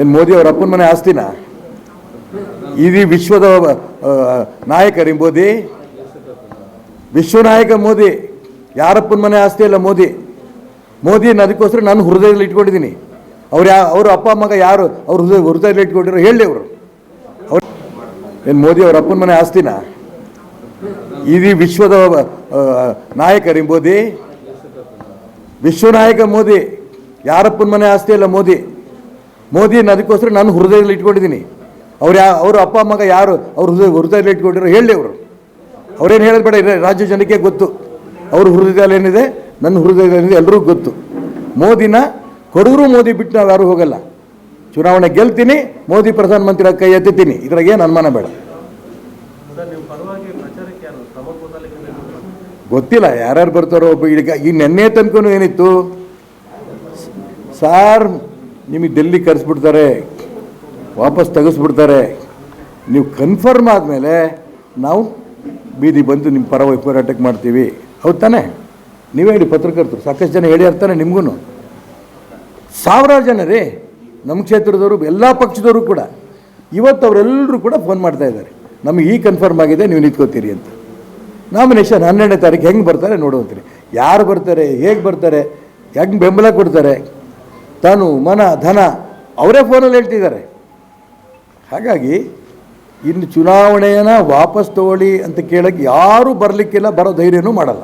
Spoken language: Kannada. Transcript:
ಏನು ಮೋದಿ ಅವ್ರ ಅಪ್ಪನ ಮನೆ ಆಸ್ತಿನ? ಇಡೀ ವಿಶ್ವದ ನಾಯಕ ರೀ ಮೋದಿ? ವಿಶ್ವ ನಾಯಕ ಮೋದಿ. ಯಾರಪ್ಪನ ಮನೆ ಆಸ್ತಿ ಇಲ್ಲ ಮೋದಿ. ಮೋದಿ ಅದಕ್ಕೋಸ್ಕರ ನಾನು ಹೃದಯದಲ್ಲಿ ಇಟ್ಕೊಂಡಿದ್ದೀನಿ. ಅವ್ರು ಯಾ, ಅವ್ರ ಅಪ್ಪ ಮಗ ಯಾರು ಅವ್ರ ಹೃದಯ, ಹೃದಯದಲ್ಲಿ ಇಟ್ಕೊಂಡಿರೋ ಹೇಳಿ ಅವರು. ಅವ್ರು ಏನು ಮೋದಿ ಅವ್ರ ಅಪ್ಪನ ಮನೆ ಆಸ್ತಿನ? ಇಡೀ ವಿಶ್ವದ ನಾಯಕ ರೀ ಮೋದಿ? ವಿಶ್ವ ನಾಯಕ ಮೋದಿ. ಯಾರಪ್ಪನ ಮನೆ ಆಸ್ತಿ ಇಲ್ಲ ಮೋದಿ. ಮೋದಿ ಅದಕ್ಕೋಸ್ಕರ ನಾನು ಹೃದಯದಲ್ಲಿ ಇಟ್ಕೊಂಡಿದ್ದೀನಿ. ಅವ್ರು ಯಾ ಅವ್ರ ಅಪ್ಪ ಮಗ ಯಾರು ಅವ್ರ ಹೃದಯ ಹೃದಯದಲ್ಲಿ ಇಟ್ಕೊಂಡಿರೋ ಹೇಳಿ ಅವರು. ಅವ್ರೇನು ಹೇಳೋದು ಬೇಡ ರಾಜ್ಯ ಜನಕ್ಕೆ ಗೊತ್ತು. ಅವ್ರ ಹೃದಯದಲ್ಲಿ ಏನಿದೆ? ನನ್ನ ಹೃದಯದಲ್ಲಿ ಎಲ್ಲರಿಗೂ ಗೊತ್ತು. ಮೋದಿನ ಕೊಡಗರು ಮೋದಿ ಬಿಟ್ಟು ನಾವು ಯಾರೂ ಹೋಗಲ್ಲ. ಚುನಾವಣೆ ಗೆಲ್ತೀನಿ, ಮೋದಿ ಪ್ರಧಾನಮಂತ್ರಿ ಕೈ ಎತ್ತಿತ್ತೀನಿ ಇದ್ರಾಗ ಏನು ಅನುಮಾನ ಬೇಡ. ಗೊತ್ತಿಲ್ಲ, ಯಾರ್ಯಾರು ಬರ್ತಾರೋ ಒಬ್ಬ ಈಗ ಈ ನೆನ್ನೆ ತನಕ ಏನಿತ್ತು? ಸಾರ್ ನಿಮಗೆ ಡೆಲ್ಲಿ ಕರೆಸ್ಬಿಡ್ತಾರೆ, ವಾಪಸ್ ತೆಗೆಸ್ಬಿಡ್ತಾರೆ. ನೀವು ಕನ್ಫರ್ಮ್ ಆದಮೇಲೆ ನಾವು ಬೀದಿ ಬಂದು ನಿಮ್ಮ ಪರವಾಗಿ ಹೋರಾಟಕ್ಕೆ ಮಾಡ್ತೀವಿ. ಹೌದು ತಾನೇ? ನೀವೇ ಹೇಳಿ ಪತ್ರಕರ್ತರು, ಸಾಕಷ್ಟು ಜನ ಹೇಳಿ ಇರ್ತಾನೆ ನಿಮಗೂ ಸಾವಿರಾರು ಜನ ರೀ, ನಮ್ಮ ಕ್ಷೇತ್ರದವರು, ಎಲ್ಲ ಪಕ್ಷದವರು ಕೂಡ. ಇವತ್ತು ಅವರೆಲ್ಲರೂ ಕೂಡ ಫೋನ್ ಮಾಡ್ತಾ ಇದ್ದಾರೆ. ನಮಗೆ ಈ ಕನ್ಫರ್ಮ್ ಆಗಿದೆ, ನೀವು ನಿಂತ್ಕೋತೀರಿ ಅಂತ. ನಾಮಿನೇಷನ್ ಹನ್ನೆರಡನೇ ತಾರೀಕು ಹೆಂಗೆ ಬರ್ತಾರೆ ನೋಡುವಂತೀರಿ. ಯಾರು ಬರ್ತಾರೆ, ಹೇಗೆ ಬರ್ತಾರೆ, ಹೆಂಗೆ ಬೆಂಬಲ ಕೊಡ್ತಾರೆ? ತನು, ಮನ, ಧನ ಅವರೇ ಫೋನಲ್ಲಿ ಹೇಳ್ತಿದ್ದಾರೆ. ಹಾಗಾಗಿ ಇನ್ನು ಚುನಾವಣೆಯನ್ನು ವಾಪಸ್ ತಗೊಳ್ಳಿ ಅಂತ ಕೇಳೋಕ್ಕೆ ಯಾರೂ ಬರಲಿಕ್ಕಿಲ್ಲ, ಬರೋ ಧೈರ್ಯನೂ ಮಾಡಲ್ಲ.